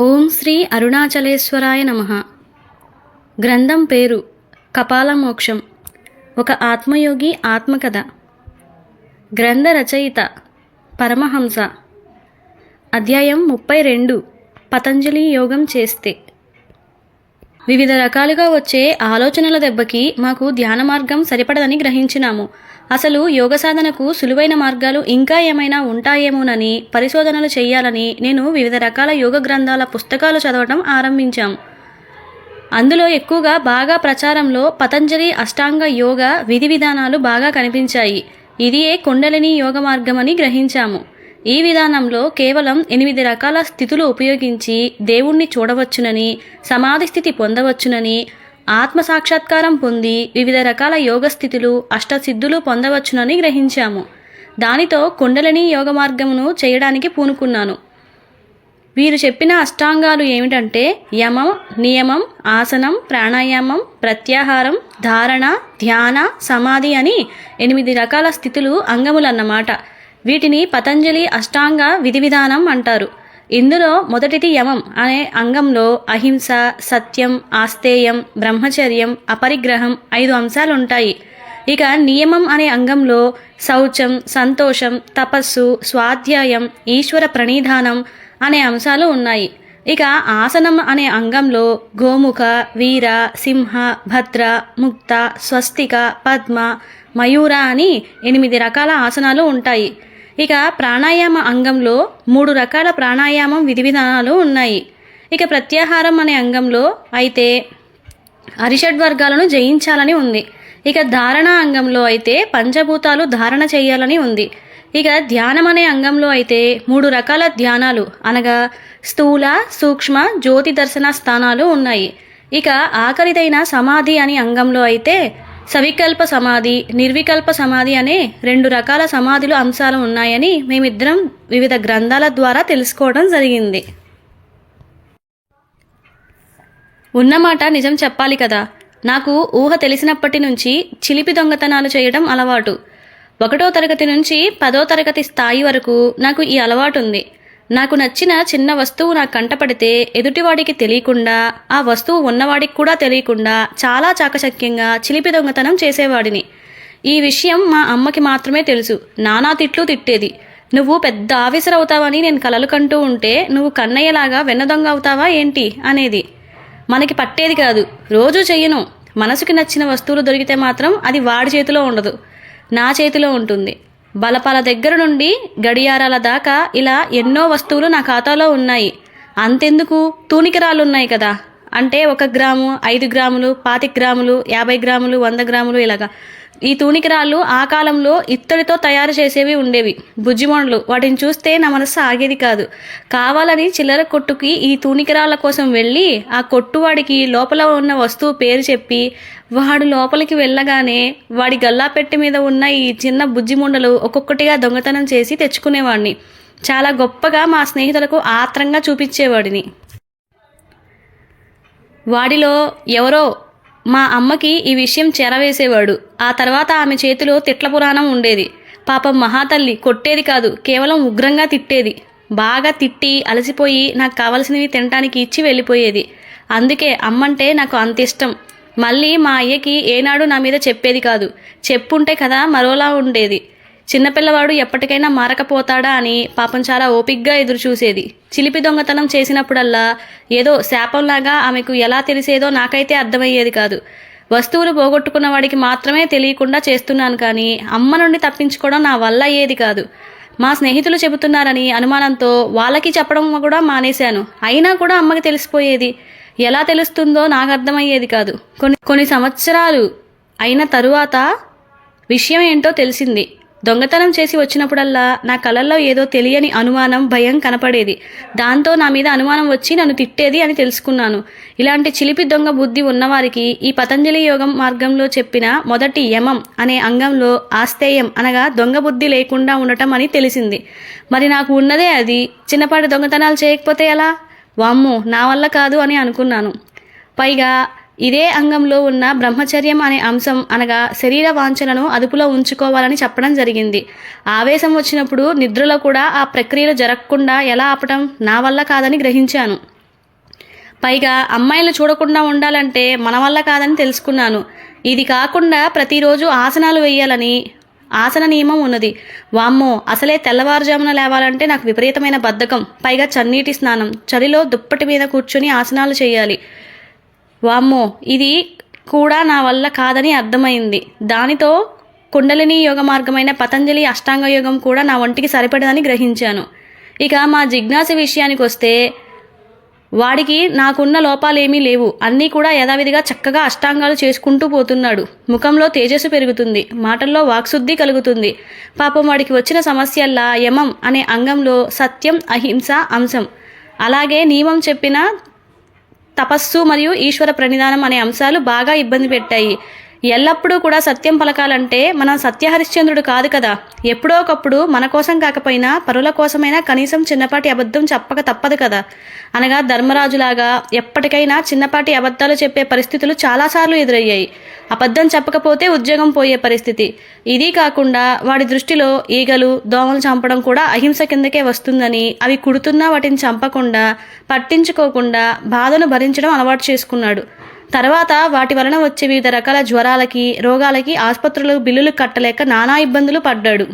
ఓం శ్రీ అరుణాచలేశ్వరాయ నమ. గ్రంథం పేరు కపాలమోక్షం. ఒక ఆత్మయోగి ఆత్మకథ. గ్రంథ రచయిత పరమహంస. అధ్యాయం ముప్పై రెండు. పతంజలి యోగం చేస్తే. వివిధ రకాలుగా వచ్చే ఆలోచనల దెబ్బకి మాకు ధ్యాన మార్గం సరిపడదని గ్రహించినాము. అసలు యోగ సాధనకు సులువైన మార్గాలు ఇంకా ఏమైనా ఉంటాయేమోనని పరిశోధనలు చేయాలని నేను వివిధ రకాల యోగ గ్రంథాల పుస్తకాలు చదవటం ఆరంభించాము అందులో ఎక్కువగా బాగా ప్రచారంలో పతంజలి అష్టాంగ యోగ విధి విధానాలు బాగా కనిపించాయి. ఇదియే కుండలిని యోగ మార్గమని గ్రహించాము. ఈ విధానంలో కేవలం ఎనిమిది రకాల స్థితులు ఉపయోగించి దేవుణ్ణి చూడవచ్చునని సమాధి స్థితి పొందవచ్చునని ఆత్మ సాక్షాత్కారం పొంది వివిధ రకాల యోగ స్థితులు అష్టసిద్ధులు పొందవచ్చునని గ్రహించాము. దానితో కుండలిని యోగ మార్గమును చేయడానికి పూనుకున్నాను. వీరు చెప్పిన అష్టాంగాలు ఏమిటంటే యమం నియమం ఆసనం ప్రాణాయామం ప్రత్యాహారం ధారణ ధ్యాన సమాధి అని ఎనిమిది రకాల స్థితులు అంగములన్నమాట. వీటిని పతంజలి అష్టాంగ విధి విధానం అంటారు. ఇందులో మొదటిది యమం అనే అంగంలో అహింస సత్యం ఆస్తేయం బ్రహ్మచర్యం అపరిగ్రహం ఐదు అంశాలు ఉంటాయి ఇక నియమం అనే అంగంలో శౌచం సంతోషం తపస్సు స్వాధ్యాయం ఈశ్వర ప్రణిధానం అనే అంశాలు ఉన్నాయి. ఇక ఆసనం అనే అంగంలో గోముఖ వీర సింహ భద్ర ముక్త స్వస్తిక పద్మ మయూర అని ఎనిమిది రకాల ఆసనాలు ఉంటాయి. ఇక ప్రాణాయామ అంగంలో మూడు రకాల ప్రాణాయామం విధి విధానాలు ఉన్నాయి. ఇక ప్రత్యాహారం అనే అంగంలో అయితే అరిషడ్ వర్గాలను జయించాలని ఉంది. ఇక ధారణ అంగంలో అయితే పంచభూతాలు ధారణ చేయాలని ఉంది. ఇక ధ్యానం అనే అంగంలో అయితే మూడు రకాల ధ్యానాలు అనగా స్థూల సూక్ష్మ జ్యోతి దర్శన స్థానాలు ఉన్నాయి. ఇక ఆఖరిదైన సమాధి అనే అంగంలో అయితే సవికల్ప సమాధి నిర్వికల్ప సమాధి అనే రెండు రకాల సమాధులు అంశాలు ఉన్నాయని మేమిద్దరం వివిధ గ్రంథాల ద్వారా తెలుసుకోవడం జరిగింది. ఉన్నమాట నిజం చెప్పాలి కదా. నాకు ఊహ తెలిసినప్పటి నుంచి చిలిపి దొంగతనాలు చేయడం అలవాటు. ఒకటో తరగతి నుంచి పదో తరగతి స్థాయి వరకు నాకు ఈ అలవాటు ఉంది. నాకు నచ్చిన చిన్న వస్తువు నాకు కంటపడితే ఎదుటివాడికి తెలియకుండా ఆ వస్తువు ఉన్నవాడికి కూడా తెలియకుండా చాలా చాకచక్యంగా చిలిపి దొంగతనం చేసేవాడిని. ఈ విషయం మా అమ్మకి మాత్రమే తెలుసు. నానా తిట్లు తిట్టేది. నువ్వు పెద్ద ఆఫీసర్ అవుతావని నేను కలలు కంటూ ఉంటే నువ్వు కన్నయ్యలాగా వెన్న దొంగ అవుతావా ఏంటి? అనేది. మనకి పట్టేది కాదు. రోజు చెయ్యను. మనసుకి నచ్చిన వస్తువులు దొరికితే మాత్రం అది వాడి చేతిలో ఉండదు. నా చేతిలో ఉంటుంది. బలపాల దగ్గర నుండి గడియారాల దాకా ఇలా ఎన్నో వస్తువులు నా ఖాతాలో ఉన్నాయి. అంతెందుకు? తూనికరాలు ఉన్నాయి కదా. అంటే ఒక గ్రాము ఐదు గ్రాములు పాతిక గ్రాములు యాభై గ్రాములు వంద గ్రాములు ఇలాగా. ఈ తూనికరాళ్ళు ఆ కాలంలో ఇత్తడితో తయారు చేసేవి ఉండేవి. బుజ్జిమొండలు వాటిని చూస్తే నా మనసు ఆగేది కాదు. కావాలని చిల్లర కొట్టుకి ఈ తూనికరాళ్ళ కోసం వెళ్ళి ఆ కొట్టువాడికి లోపల ఉన్న వస్తువు పేరు చెప్పి వాడు లోపలికి వెళ్ళగానే వాడి గల్లాపెట్టె మీద ఉన్న ఈ చిన్న బుజ్జిముండలు ఒక్కొక్కటిగా దొంగతనం చేసి తెచ్చుకునేవాడిని చాలా గొప్పగా మా స్నేహితులకు ఆత్రంగా చూపించేవాడిని. వాడిలో ఎవరో మా అమ్మకి ఈ విషయం చెరవేసేవాడు. ఆ తర్వాత ఆమె చేతిలో తిట్ల పురాణం ఉండేది. పాపం మహాతల్లి కొట్టేది కాదు కేవలం ఉగ్రంగా తిట్టేది. బాగా తిట్టి అలసిపోయి నాకు కావలసినవి తినటానికి ఇచ్చి వెళ్ళిపోయేది. అందుకే అమ్మంటే నాకు అంత ఇష్టం. మళ్ళీ మా అయ్యకి ఏనాడు నా మీద చెప్పేది కాదు. చెప్పుంటే కదా మరోలా ఉండేది. చిన్నపిల్లవాడు ఎప్పటికైనా మారకపోతాడా అని పాపం చాలా ఓపిగ్గా ఎదురు చూసేది. చిలిపి దొంగతనం చేసినప్పుడల్లా ఏదో శాపంలాగా ఆమెకు ఎలా తెలిసేదో నాకైతే అర్థమయ్యేది కాదు. వస్తువులు పోగొట్టుకున్న వాడికి మాత్రమే తెలియకుండా చేస్తున్నాను కానీ అమ్మ నుండి తప్పించుకోవడం నా వల్ల అయ్యేది కాదు. మా స్నేహితులు చెబుతున్నారని అనుమానంతో వాళ్ళకి చెప్పడం కూడా మానేశాను. అయినా కూడా అమ్మకి తెలిసిపోయేది. ఎలా తెలుస్తుందో నాకు అర్థమయ్యేది కాదు. కొన్ని కొన్ని సంవత్సరాలు అయిన తరువాత విషయం ఏంటో తెలిసింది. దొంగతనం చేసి వచ్చినప్పుడల్లా నా కళల్లో ఏదో తెలియని అనుమానం భయం కనపడేది. దాంతో నా మీద అనుమానం వచ్చి నన్ను తిట్టేది అని తెలుసుకున్నాను. ఇలాంటి చిలిపి దొంగ బుద్ధి ఉన్నవారికి ఈ పతంజలి యోగం మార్గంలో చెప్పిన మొదటి యమం అనే అంగంలో ఆస్తేయం అనగా దొంగ బుద్ధి లేకుండా ఉండటం అని తెలిసింది. మరి నాకు ఉన్నదే అది? చిన్నపాటి దొంగతనాలు చేయకపోతే ఎలా? వామ్మో నా వల్ల కాదు అని అనుకున్నాను. పైగా ఇదే అంగంలో ఉన్న బ్రహ్మచర్యం అనే అంశం అనగా శరీర వాంఛనను అదుపులో ఉంచుకోవాలని చెప్పడం జరిగింది. ఆవేశం వచ్చినప్పుడు నిద్రలో కూడా ఆ ప్రక్రియలు జరగకుండా ఎలా ఆపటం నా వల్ల కాదని గ్రహించాను. పైగా అమ్మాయిలు చూడకుండా ఉండాలంటే మన వల్ల కాదని తెలుసుకున్నాను. ఇది కాకుండా ప్రతిరోజు ఆసనాలు వేయాలని ఆసన నియమం ఉన్నది. వామ్మో అసలే తెల్లవారుజామున లేవాలంటే నాకు విపరీతమైన బద్ధకం. పైగా చన్నీటి స్నానం చలిలో దుప్పటి మీద కూర్చొని ఆసనాలు చేయాలి. వామ్మో ఇది కూడా నా వల్ల కాదని అర్థమైంది. దానితో కుండలిని యోగ మార్గమైన పతంజలి అష్టాంగ యోగం కూడా నా ఒంటికి సరిపడదని గ్రహించాను. ఇక మా జిజ్ఞాస విషయానికి వస్తే వాడికి నాకున్న లోపాలేమీ లేవు. అన్నీ కూడా యథావిధిగా చక్కగా అష్టాంగాలు చేసుకుంటూ పోతున్నాడు. ముఖంలో తేజస్సు పెరుగుతుంది. మాటల్లో వాక్శుద్ధి కలుగుతుంది. పాపం వాడికి వచ్చిన సమస్యల్లా యమం అనే అంగంలో సత్యం అహింస అంశం. అలాగే నియమం చెప్పిన తపస్సు మరియు ఈశ్వర ప్రణిధానం అనే అంశాలు బాగా ఇబ్బంది పెట్టాయి. ఎల్లప్పుడూ కూడా సత్యం పలకాలంటే మనం సత్యహరిశ్చంద్రుడు కాదు కదా. ఎప్పుడో ఒకప్పుడు మన కోసం కాకపోయినా పరుల కోసమైనా కనీసం చిన్నపాటి అబద్ధం చెప్పక తప్పదు కదా. అనగా ధర్మరాజులాగా ఎప్పటికైనా చిన్నపాటి అబద్ధాలు చెప్పే పరిస్థితులు చాలాసార్లు ఎదురయ్యాయి. అబద్ధం చెప్పకపోతే ఉద్యోగం పోయే పరిస్థితి. ఇది కాకుండా వాడి దృష్టిలో ఈగలు దోమలు చంపడం కూడా అహింస కిందకే వస్తుందని అవి కుడుతున్నా వాటిని చంపకుండా పట్టించుకోకుండా బాధను భరించడం అలవాటు చేసుకున్నాడు. తర్వాత వాటి వలన వచ్చే వివిధ రకాల జ్వరాలకి రోగాలకి ఆసుపత్రులకు బిల్లులు కట్టలేక నానా ఇబ్బందులు పడ్డాడు.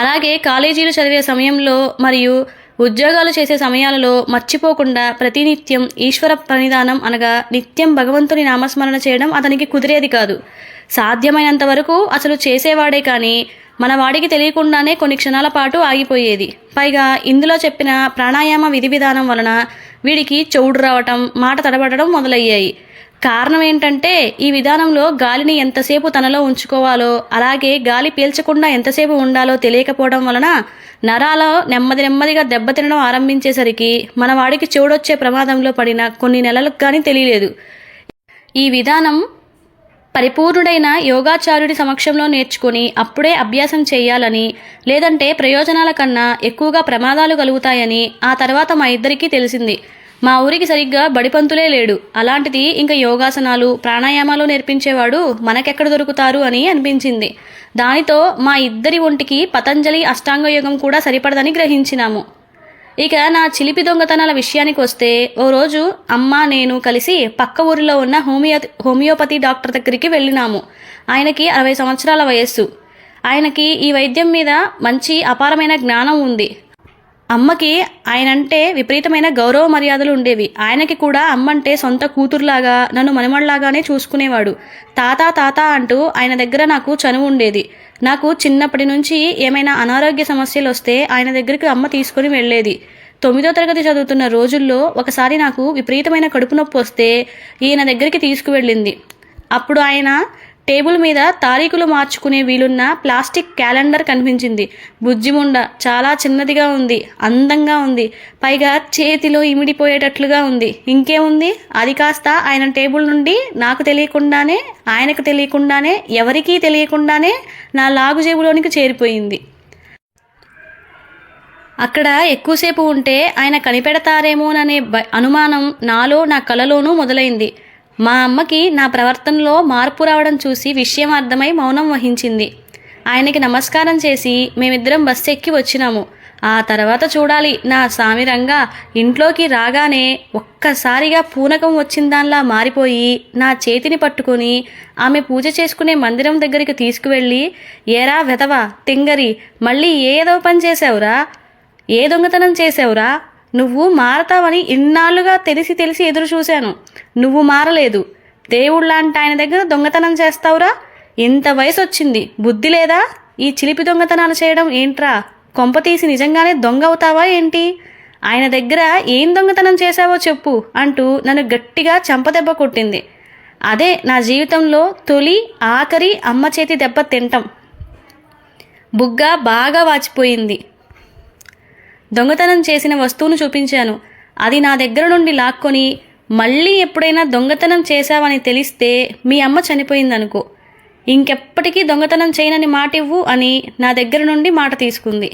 అలాగే కాలేజీలు చదివే సమయంలో మరియు ఉద్యోగాలు చేసే సమయాలలో మర్చిపోకుండా ప్రతినిత్యం ఈశ్వర ప్రణిధానం అనగా నిత్యం భగవంతుని నామస్మరణ చేయడం అతనికి కుదిరేది కాదు. సాధ్యమైనంత వరకు అసలు చేసేవాడే కానీ మన వాడికి తెలియకుండానే కొన్ని క్షణాల పాటు ఆగిపోయేది. పైగా ఇందులో చెప్పిన ప్రాణాయామ విధి విధానం వలన వీడికి చౌడు రావటం మాట తడబడడం మొదలయ్యాయి. కారణం ఏంటంటే ఈ విధానంలో గాలిని ఎంతసేపు తనలో ఉంచుకోవాలో అలాగే గాలి పీల్చకుండా ఎంతసేపు ఉండాలో తెలియకపోవడం వలన నరాలో నెమ్మది నెమ్మదిగా దెబ్బతినడం ఆరంభించేసరికి మన వాడికి చెవుడొచ్చే ప్రమాదంలో పడిన కొన్ని నెలలకు కానీ తెలియలేదు. ఈ విధానం పరిపూర్ణుడైన యోగాచార్యుడి సమక్షంలో నేర్చుకుని అప్పుడే అభ్యాసం చేయాలని లేదంటే ప్రయోజనాల కన్నా ఎక్కువగా ప్రమాదాలు కలుగుతాయని ఆ తర్వాత మా ఇద్దరికీ తెలిసింది. మా ఊరికి సరిగ్గా బడిపంతులే లేడు. అలాంటిది ఇంకా యోగాసనాలు ప్రాణాయామాలు నేర్పించేవాడు మనకెక్కడ దొరుకుతారు అని అనిపించింది. దానితో మా ఇద్దరి ఒంటికి పతంజలి అష్టాంగ యోగం కూడా సరిపడదని గ్రహించినాము. ఇక నా చిలిపి దొంగతనాల విషయానికి వస్తే ఓ రోజు అమ్మ నేను కలిసి పక్క ఊరిలో ఉన్న హోమియో హోమియోపతి డాక్టర్ దగ్గరికి వెళ్ళినాము. ఆయనకి అరవై సంవత్సరాల వయస్సు. ఆయనకి ఈ వైద్యం మీద మంచి అపారమైన జ్ఞానం ఉంది. అమ్మకి ఆయనంటే విపరీతమైన గౌరవ మర్యాదలు ఉండేవి. ఆయనకి కూడా అమ్మంటే సొంత కూతురులాగా నన్ను మనమళ్ళలాగానే చూసుకునేవాడు. తాత తాత అంటూ ఆయన దగ్గర నాకు చనువు ఉండేది. నాకు చిన్నప్పటి నుంచి ఏమైనా అనారోగ్య సమస్యలు వస్తే ఆయన దగ్గరికి అమ్మ తీసుకుని వెళ్ళేది. తొమ్మిదో తరగతి చదువుతున్న రోజుల్లో ఒకసారి నాకు విపరీతమైన కడుపు నొప్పి వస్తే ఈయన దగ్గరికి తీసుకువెళ్ళింది. అప్పుడు ఆయన టేబుల్ మీద తారీఖులు మార్చుకునే వీలున్న ప్లాస్టిక్ క్యాలెండర్ కనిపించింది. బుజ్జిముండ చాలా చిన్నదిగా ఉంది అందంగా ఉంది. పైగా చేతిలో ఇమిడిపోయేటట్లుగా ఉంది. ఇంకేముంది? అది కాస్త ఆయన టేబుల్ నుండి నాకు తెలియకుండానే ఆయనకు తెలియకుండానే ఎవరికీ తెలియకుండానే నా లాగు జేబులోనికి చేరిపోయింది. అక్కడ ఎక్కువసేపు ఉంటే ఆయన కనిపెడతారేమోననే అనుమానం నాలో నా కలలోనూ మొదలైంది. మా అమ్మకి నా ప్రవర్తనలో మార్పు రావడం చూసి విషయం అర్థమై మౌనం వహించింది. ఆయనకి నమస్కారం చేసి మేమిద్దరం బస్సు ఎక్కి వచ్చినాము. ఆ తర్వాత చూడాలి నా సామిరంగా ఇంట్లోకి రాగానే ఒక్కసారిగా పూనకం వచ్చిన దానిలా మారిపోయి నా చేతిని పట్టుకొని ఆమె పూజ చేసుకునే మందిరం దగ్గరికి తీసుకువెళ్ళి ఏరా వెధవా తింగరి మళ్ళీ ఏదో పని చేసావురా ఏ దొంగతనం చేసావురా నువ్వు మారతావని ఇన్నాళ్ళుగా తెలిసి తెలిసి ఎదురు చూశాను. నువ్వు మారలేదు. దేవుళ్ళంట ఆయన దగ్గర దొంగతనం చేస్తావురా? ఇంత వయసు వచ్చింది బుద్ధి లేదా? ఈ చిలిపి దొంగతనాలు చేయడం ఏంట్రా? కొంప తీసి నిజంగానే దొంగ అవుతావా ఏంటి? ఆయన దగ్గర ఏం దొంగతనం చేశావో చెప్పు అంటూ నన్ను గట్టిగా చంపదెబ్బ కొట్టింది. అదే నా జీవితంలో తొలి ఆఖరి అమ్మ చేతి దెబ్బ తింటం బుగ్గ బాగా వాచిపోయింది. దొంగతనం చేసిన వస్తువును చూపించాను. అది నా దగ్గర నుండి లాక్కొని మళ్ళీ ఎప్పుడైనా దొంగతనం చేశావని తెలిస్తే మీ అమ్మ చనిపోయిందనుకో. ఇంకెప్పటికీ దొంగతనం చేయనని మాట ఇవ్వు అని నా దగ్గర నుండి మాట తీసుకుంది.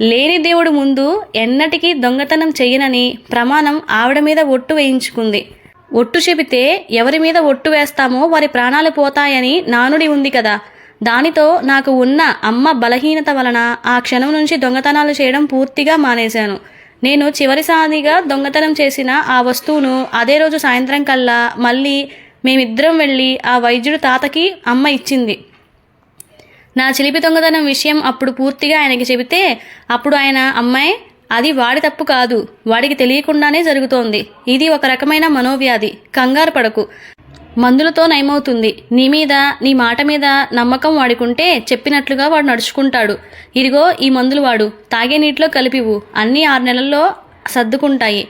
లేని దేవుడు ముందు ఎన్నటికీ దొంగతనం చెయ్యనని ప్రమాణం ఆవిడ మీద ఒట్టు వేయించుకుంది. ఒట్టు చెబితే ఎవరి మీద ఒట్టు వేస్తామో వారి ప్రాణాలు పోతాయని నానుడి ఉంది కదా. దానితో నాకు ఉన్న అమ్మ బలహీనత వలన ఆ క్షణం నుంచి దొంగతనాలు చేయడం పూర్తిగా మానేశాను. నేను చివరిసారిగా దొంగతనం చేసిన ఆ వస్తువును అదే రోజు సాయంత్రం కల్లా మళ్ళీ మేమిద్దరం వెళ్ళి ఆ వైద్యుడు తాతకి అమ్మ ఇచ్చింది. నా చిలిపి దొంగతనం విషయం అప్పుడు పూర్తిగా ఆయనకి చెబితే అప్పుడు ఆయన అమ్మాయి అది వాడి తప్పు కాదు. వాడికి తెలియకుండానే జరుగుతోంది. ఇది ఒక రకమైన మనోవ్యాధి. కంగారు పడకు. మందులతో నయమవుతుంది. నీ మీద నీ మాట మీద నమ్మకం వాడుకుంటే చెప్పినట్లుగా వాడు నడుచుకుంటాడు. ఇదిగో ఈ మందులు వాడు తాగే నీటిలో కలిపివు అన్నీ ఆరు నెలల్లో సర్దుకుంటాయి.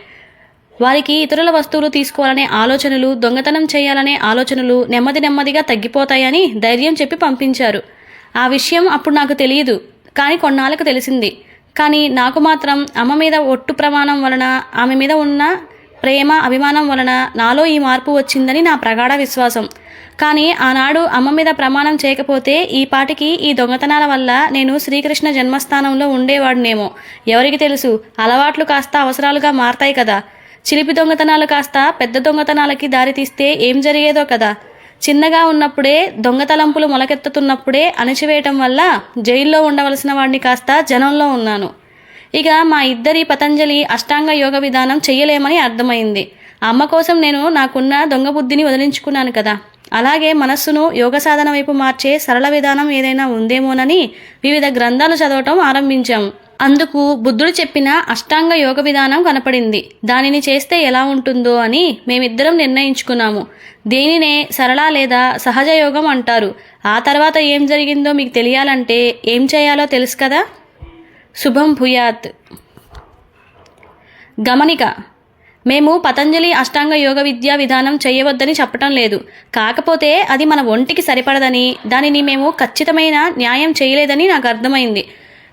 వారికి ఇతరుల వస్తువులు తీసుకోవాలనే ఆలోచనలు దొంగతనం చేయాలనే ఆలోచనలు నెమ్మది నెమ్మదిగా తగ్గిపోతాయని ధైర్యం చెప్పి పంపించారు. ఆ విషయం అప్పుడు నాకు తెలియదు కానీ కొన్నాళ్ళకు తెలిసింది. కానీ నాకు మాత్రం అమ్మ మీద ఒట్టు ప్రమాణం వలన ఆమె మీద ఉన్న ప్రేమ అభిమానం వలన నాలో ఈ మార్పు వచ్చిందని నా ప్రగాఢ విశ్వాసం. కానీ ఆనాడు అమ్మ మీద ప్రమాణం చేయకపోతే ఈ పాటికి ఈ దొంగతనాల వల్ల నేను శ్రీకృష్ణ జన్మస్థానంలో ఉండేవాడినేమో. ఎవరికి తెలుసు? అలవాట్లు కాస్త అవసరాలుగా మారతాయి కదా. చిలిపి దొంగతనాలు కాస్త పెద్ద దొంగతనాలకి దారితీస్తే ఏం జరిగేదో కదా. చిన్నగా ఉన్నప్పుడే దొంగతలంపులు మొలకెత్తుతున్నప్పుడే అణచివేయటం వల్ల జైల్లో ఉండవలసిన వాడిని కాస్త జనంలో ఉన్నాను. ఇక మా ఇద్దరి పతంజలి అష్టాంగ యోగ విధానం చెయ్యలేమని అర్థమైంది. అమ్మ కోసం నేను నాకున్న దొంగ బుద్ధిని వదిలించుకున్నాను కదా. అలాగే మనస్సును యోగ సాధన వైపు మార్చే సరళ విధానం ఏదైనా ఉందేమోనని వివిధ గ్రంథాలు చదవటం ఆరంభించాము అందుకు బుద్ధుడు చెప్పిన అష్టాంగ యోగ విధానం కనపడింది. దానిని చేస్తే ఎలా ఉంటుందో అని మేమిద్దరం నిర్ణయించుకున్నాము. దేనినే సరళ లేదా సహజ యోగం అంటారు? ఆ తర్వాత ఏం జరిగిందో మీకు తెలియాలంటే ఏం చేయాలో తెలుసు కదా? శుభం భూయాత్. గమనిక మేము పతంజలి అష్టాంగ యోగ విద్యా విధానం చేయవద్దని చెప్పటం లేదు. కాకపోతే అది మన ఒంటికి సరిపడదని దానిని మేము ఖచ్చితమైన న్యాయం చేయలేదని నాకు అర్థమైంది.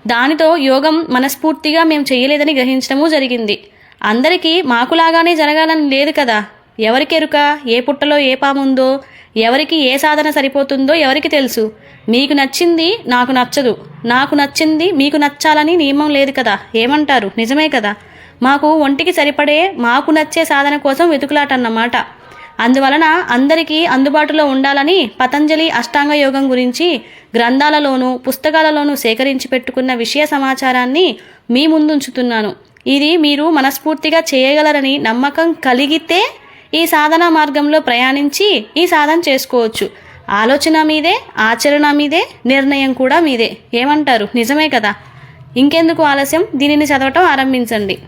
దానితో యోగం మనస్ఫూర్తిగా మేము చేయలేదని గ్రహించడము జరిగింది. అందరికీ మాకులాగానే జరగాలని లేదు కదా? ఎవరికెరుక? ఏ పుట్టలో ఏ పాముందో? ఎవరికి ఏ సాధన సరిపోతుందో ఎవరికి తెలుసు. మీకు నచ్చింది నాకు నచ్చదు. నాకు నచ్చింది మీకు నచ్చాలని నియమం లేదు కదా. ఏమంటారు? నిజమే కదా. మాకు ఒంటికి సరిపడే మాకు నచ్చే సాధన కోసం వెతుకులాటన్నమాట. అందువలన అందరికీ అందుబాటులో ఉండాలని పతంజలి అష్టాంగ యోగం గురించి గ్రంథాలలోనూ పుస్తకాలలోనూ సేకరించి పెట్టుకున్న విషయ సమాచారాన్ని మీ ముందుంచుతున్నాను. ఇది మీరు మనస్ఫూర్తిగా చేయగలరని నమ్మకం కలిగితే ఈ సాధన మార్గంలో ప్రయాణించి ఈ సాధన చేసుకోవచ్చు. ఆలోచన మీదే ఆచరణ మీదే నిర్ణయం కూడా మీదే. ఏమంటారు? నిజమే కదా? ఇంకెందుకు ఆలస్యం? దీనిని చదవటం ఆరంభించండి.